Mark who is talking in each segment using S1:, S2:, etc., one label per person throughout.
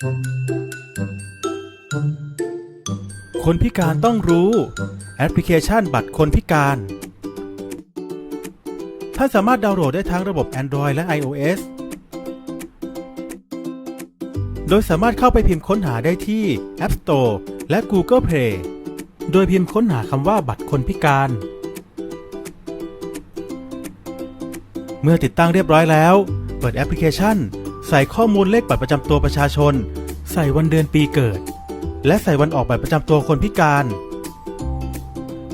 S1: คนพิการต้องรู้แอปพลิเคชันบัตรคนพิการ ท่านสามารถดาวน์โหลดได้ทั้งระบบ Android และ iOS โดยสามารถเข้าไปพิมพ์ค้นหาได้ที่ App Store และ Google Play โดยพิมพ์ค้นหาคำว่าบัตรคนพิการ เมื่อติดตั้งเรียบร้อยแล้ว เปิดแอปพลิเคชัน ใส่ข้อมูลเลขบัตรประจำตัวประชาชน ใส่วันเดือนปีเกิด และใส่วันออกบัตรประจำตัวคนพิการ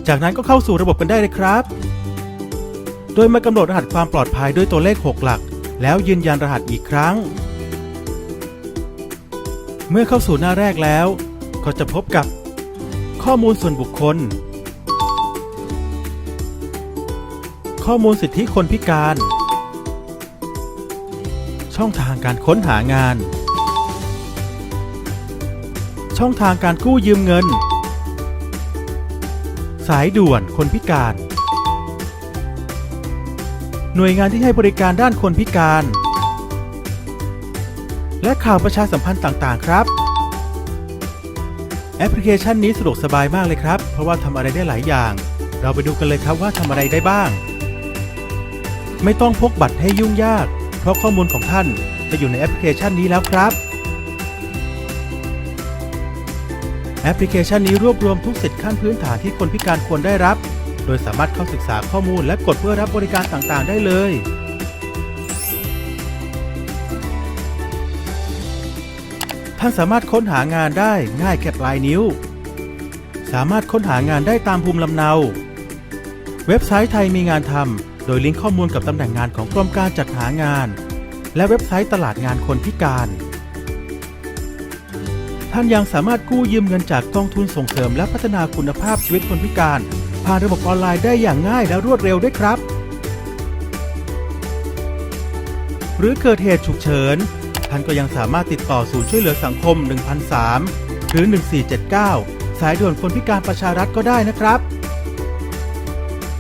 S1: จากนั้นก็เข้าสู่ระบบกันได้เลยครับ โดยมากำหนดรหัสความปลอดภัยด้วยตัวเลข 6 หลัก แล้วยืนยันรหัสอีกครั้ง เมื่อเข้าสู่หน้าแรกแล้ว ก็จะพบกับ ข้อมูลส่วนบุคคล ข้อมูลสิทธิคนพิการ ช่องทางการค้นหางาน ช่องทางการกู้ยืมเงิน สายด่วนคนพิการ หน่วยงานที่ให้บริการด้านคนพิการ และข่าวประชาสัมพันธ์ต่างๆ ครับ แอปพลิเคชันนี้สะดวกสบายมากเลยครับ เพราะว่าทำอะไรได้หลายอย่าง เราไปดูกันเลยครับว่าทำอะไรได้บ้าง ไม่ต้องพกบัตรให้ยุ่งยาก ราะข้อมูลของท่านจะอยู่ในแอปพลิเคชันนี้แล้วครับ แอปพลิเคชันนี้รวบรวมทุกสิทธิขั้นพื้นฐานที่คนพิการควรได้รับ โดยสามารถเข้าศึกษาข้อมูลและกดเพื่อรับบริการต่างๆ ได้เลย ท่านสามารถค้นหางานได้ง่ายแค่ปลายนิ้ว สามารถค้นหางานได้ตามภูมิลำเนา เว็บไซต์ไทยมีงานทำ โดยลิงก์ข้อมูลกับตำแหน่งงานของกรมการจัดหางาน และเว็บไซต์ตลาดงานคนพิการ ท่านยังสามารถกู้ยืมเงินจากกองทุนส่งเสริมและพัฒนาคุณภาพชีวิตคนพิการ ผ่านระบบออนไลน์ได้อย่างง่ายและรวดเร็วด้วยครับ หรือเกิดเหตุฉุกเฉิน ท่านก็ยังสามารถติดต่อศูนย์ช่วยเหลือสังคม 1003 หรือ 1479 สายด่วนคนพิการประชารัฐก็ได้นะครับ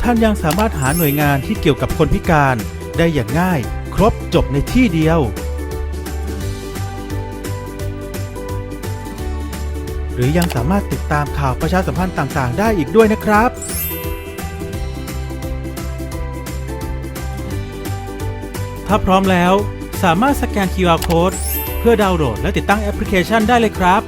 S1: ท่านยังสามารถหาหน่วยงานที่เกี่ยวกับคนพิการได้อย่างง่าย ครบจบในที่เดียว หรือยังสามารถติดตามข่าวประชาสัมพันธ์ต่างๆ ได้อีกด้วยนะครับ ถ้าพร้อมแล้วสามารถสแกน QR Code เพื่อดาวน์โหลดและติดตั้งแอปพลิเคชันได้เลยครับ